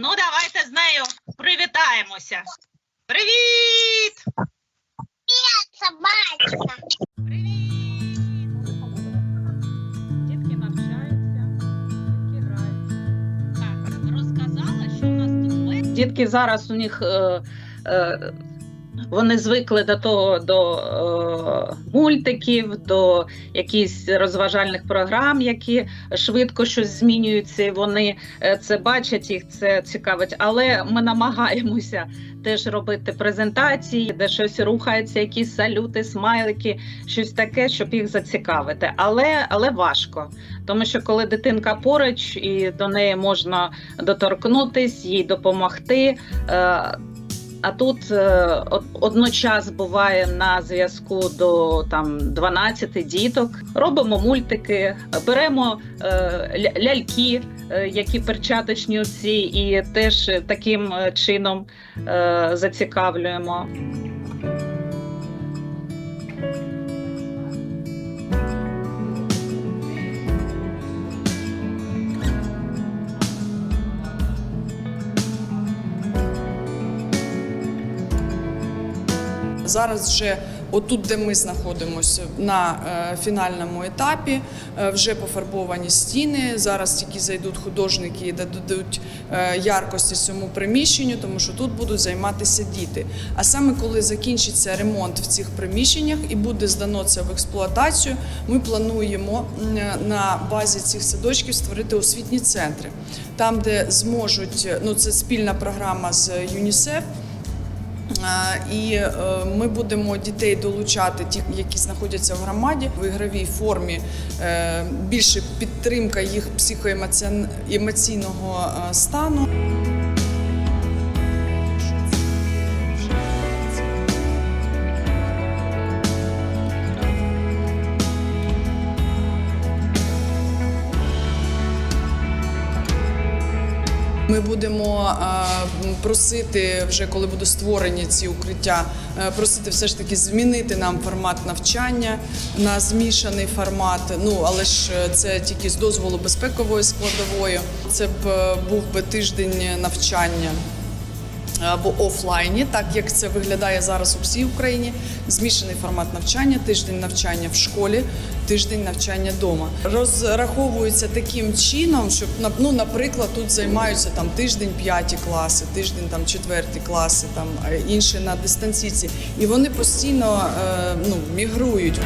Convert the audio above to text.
Ну, давайте з нею привітаємося. Привіт! Собачка. Привіт! Дітки навчаються, дітки грають. Так, розказала, що у нас тут Дітки зараз у них е, е, вони звикли до того до е, мультиків, до якихось розважальних програм, які швидко щось змінюються. і Вони е, це бачать, їх це цікавить. Але ми намагаємося теж робити презентації, де щось рухається, якісь салюти, смайлики, щось таке, щоб їх зацікавити. Але, але важко. Тому що коли дитинка поруч і до неї можна доторкнутись, їй допомогти. Е, а тут е, одночас буває на зв'язку до там 12 діток. Робимо мультики, беремо е, ляльки, е, які перчаточні оці, і теж таким е, чином е, зацікавлюємо. Зараз вже отут, де ми знаходимося на е, фінальному етапі, е, вже пофарбовані стіни. Зараз тільки зайдуть художники і дадуть е, яркості цьому приміщенню, тому що тут будуть займатися діти. А саме коли закінчиться ремонт в цих приміщеннях і буде здано це в експлуатацію, ми плануємо на базі цих садочків створити освітні центри, там, де зможуть ну це спільна програма з ЮНІСЕФ. І е, ми будемо дітей долучати, ті, які знаходяться в громаді в ігровій формі. е, Більше підтримка їх психоемоційного е, стану. Ми будемо просити, вже коли будуть створені ці укриття, е, просити все ж таки змінити нам формат навчання на змішаний формат. Ну але ж е, це тільки з дозволу безпекової складової. Це б е, був би тиждень навчання. Або офлайні, так як це виглядає зараз у всій Україні. Змішаний формат навчання, тиждень навчання в школі, тиждень навчання вдома. Розраховується таким чином, щоб ну, наприклад, тут займаються там тиждень п'яті класи, тиждень там четверті класи, там е, інші на дистанційці, і вони постійно е, ну, мігрують.